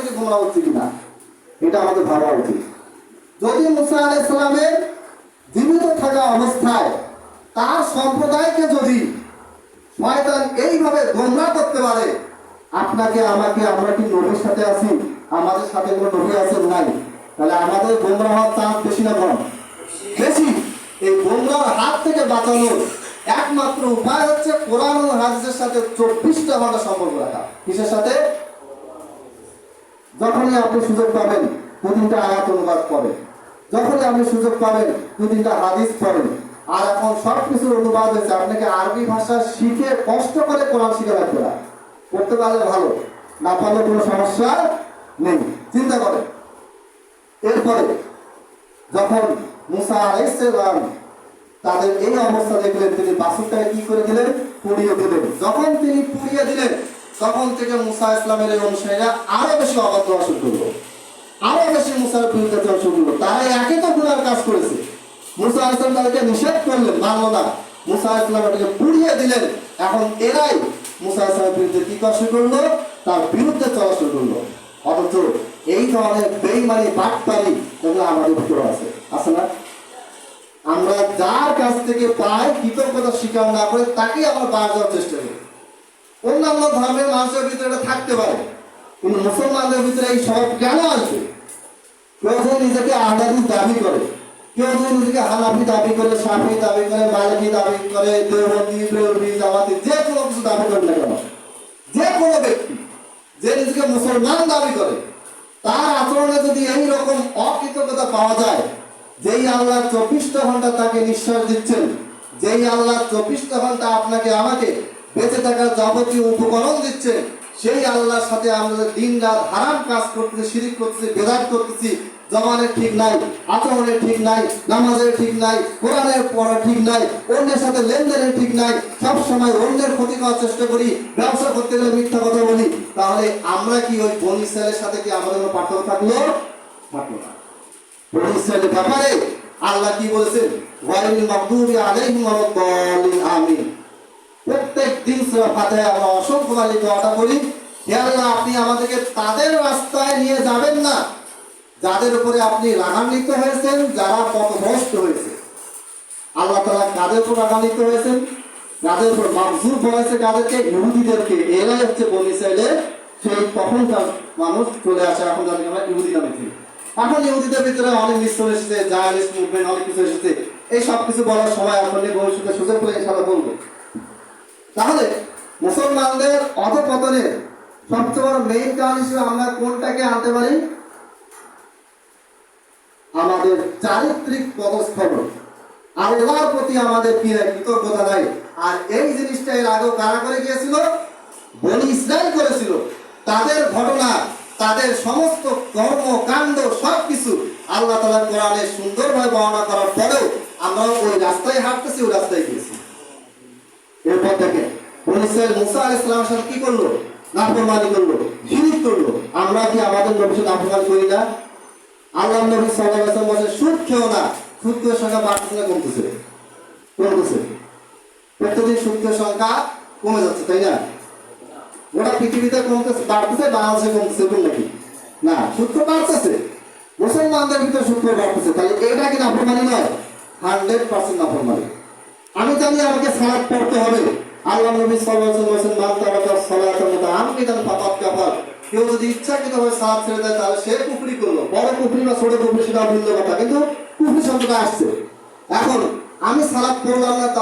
থেকে গোমরা হচ্ছে কিনা এটা আমাদের ভাবা উচিত। যদি মুসা আলাহ ইসলামের জীবিত থাকা অবস্থায় তার সম্প্রদায়কে যদি শয়তান এইভাবে গোমরা করতে পারে, আপনাকে, আমাকে, আমরা কি নবীর সাথে আছি? আমাদের সাথে কোনো নবী আছে নাই? তাহলে আমাদের গোমরা হওয়ার চান্স বেশি না কম? বেশি। এই গোমরার হাত থেকে বাঁচানোর একমাত্র উপায় হচ্ছে কোরআন হাদিসের সাথে চব্বিশটা ঘণ্টা সম্পর্ক রাখা। কিসের সাথে? যখনই আপনি সুযোগ পাবেন তিনটা আয়াত অনুবাদ করেন। যখনই আপনি সুযোগ পাবেন তিনটা হাদিস পড়েন। আর এখন সব কিছুর অনুবাদ হয়েছে, আপনাকে আরবি ভাষা শিখে কষ্ট করে কোরআন শিখে রাখতে হয় করতে পারলে ভালো, না পারলে কোনো সমস্যা নেই। চিন্তা করেন। এরপরে, যখন মুসা আলাইসালাম তাদের এই অবস্থা দেখলেন, তিনি বাসুরটাকে কি করে দিলেন? পুড়িয়ে দিলেন। যখন তিনি পুড়িয়ে দিলেন তখন থেকে মুসা ইসলামের এই অনুসারীরা আরও বেশি অবাধ্য শুরু করল। আরও বেশি মুসার বিরুদ্ধে চলা শুরু করল। তারা একই তো গুণার কাজ করেছে। মুসা ইসলাম তাদেরকে নিষেধ করলেন, মানল না। মুসা ইসলাম এটাকে পুড়িয়ে দিলেন। এখন এরাই মুসা ইসলামের বিরুদ্ধে কি করা শুরু করল? তার বিরুদ্ধে চলা শুরু করল। অথচ এই ধরনের বেইমানি, বাটপারি এগুলো আমাদের ভিতরে আছে আছে না? আমরা যার কাছ থেকে পাই কৃতজ্ঞতা স্বীকার না করে তাকেই আমরা দেওয়ার চেষ্টা অন্যান্য ধর্মের মানুষের ভিতরে এটা থাকতে পারে। কিন্তু মুসলমানদের ভিতরে এই সব কেন আছে? কেউ যদি নিজেকে আহলাদি দাবি করে, কেউ যদি নিজেকে হানাফি দাবি করে, সাফি দাবি করে, মালিকি দাবি করে, দেওবন্দি বেউরি জামাতি, যে কোনো কিছু দাবি করে না কেন? যে কোনো ব্যক্তি যে নিজেকে মুসলমান দাবি করে, তার আচরণে যদি এই রকম অকৃতজ্ঞতা পাওয়া যায়, যেই আল্লাহ চব্বিশটা ঘণ্টা তাকে নিঃশ্বাস দিচ্ছেন, যেই আল্লাহ চব্বিশটা ঘণ্টা আপনাকে, আমাকে বেঁচে থাকার যাবতীয় উপকরণ দিচ্ছেন সেই আল্লাহর সাথে আমরা দিন রাত হারাম কাজ করতেছি, শিরিক করতেছি, বেদাত করতেছি। জমানের ঠিক নাই, আচরণের ঠিক নাই, নামাজের ঠিক নাই, কোরআনের পড়া ঠিক নাই, অন্যের সাথে লেনদেনের ঠিক নাই। সব সময় অন্যের ক্ষতি করার চেষ্টা করি, ব্যবসা করতে গেলে মিথ্যা কথা বলি। তাহলে আমরা কি ওই বনি ইসরায়েলের সাথে কি আমাদের কোনো পার্থক্য থাকল? থাকল বনি ইসরায়েলের ব্যাপারে আল্লাহ কি বলেছেন? ওয়াইল মাগদুবি আলাইহিম ওয়ালাদ-দাল্লিন আমিন। প্রত্যেক দিন সূরা ফাতিহা আমরা অসংখ্য বার এই দোয়াটা করি হে আল্লাহ, আপনি আমাদেরকে তাদের রাস্তায় নিয়ে যাবেন না। যাদের উপরে আপনি রাগান্বিত হয়েছেন, যারা পথভ্রষ্ট হয়েছে। আল্লাহ তাআলা কাদের উপর রাগান্বিত হয়েছেন? যাদের উপর মাকজুব হয়েছে কাদেরকে ইহুদিদেরকে। এরাই হচ্ছে বনি ইসরায়েলের সেই তখনকার মানুষ চলে আসে এখন যাদেরকে আমরা ইহুদি নামে চিনি এখন ইহুদিদের ভিতরে অনেক মিশ্রণ এসেছে জায়ালিস্ট মুভমেন্ট, অনেক কিছু এসেছে। এই সব কিছু বলার সময় এখন ভবিষ্যতে সুযোগ পেলে ইনশাআল্লাহ বলব। তাহলে মুসলমানদের অধপতনের সবচেয়ে বড় মেইন কারণ হিসেবে আমরা কোনটাকে আনতে পারি? আমাদের চারিত্রিক পদস্খলন। আল্লাহর প্রতি আমাদের কি নাই, কৃতজ্ঞতা নাই। আর এই জিনিসটা এর আগেও কারা করে গিয়েছিল? বনি ইসরায়েল করেছিল। তাদের ঘটনা, তাদের সমস্ত কর্ম, কাণ্ড সব কিছু আল্লাহ তালা কোরআনে সুন্দরভাবে বর্ণনা করার পরেও আমরা ওই রাস্তায় হাঁটতেছি, ওই রাস্তায় গিয়েছি। এরপর দেখেন মুসা কি করল? আমরা কি আমাদের করি না? সংখ্যা কমতেছে। সংখ্যা কমে যাচ্ছে, তাই না? পৃথিবীতে বাংলাদেশে না বাড়তেছে। মুসলমানদের ভিতরে সুদ বাড়তেছে, তাহলে এটা কি নাফরমানি নয়? হান্ড্রেড পার্সেন্ট নাফরমানি। আমি জানি আমাকে সালাত পড়তে হবে। আল্লাহ নবী সাল্লাল্লাহু আলাইহি ওয়াসাল্লাম মান তারাকা সালাতা মুতাআম্মিদান ফাকাদ কাফার। কেউ যদি ইচ্ছাকৃতভাবে সালাত ছেড়ে দেয়, তাহলে সে কুফরি করল। বড় কুফরি না ছোট কুফরি সেটা ভিন্ন কথা। কিন্তু কুফরি শব্দটা আসছে। এখন, আমি সালাত পড়লাম না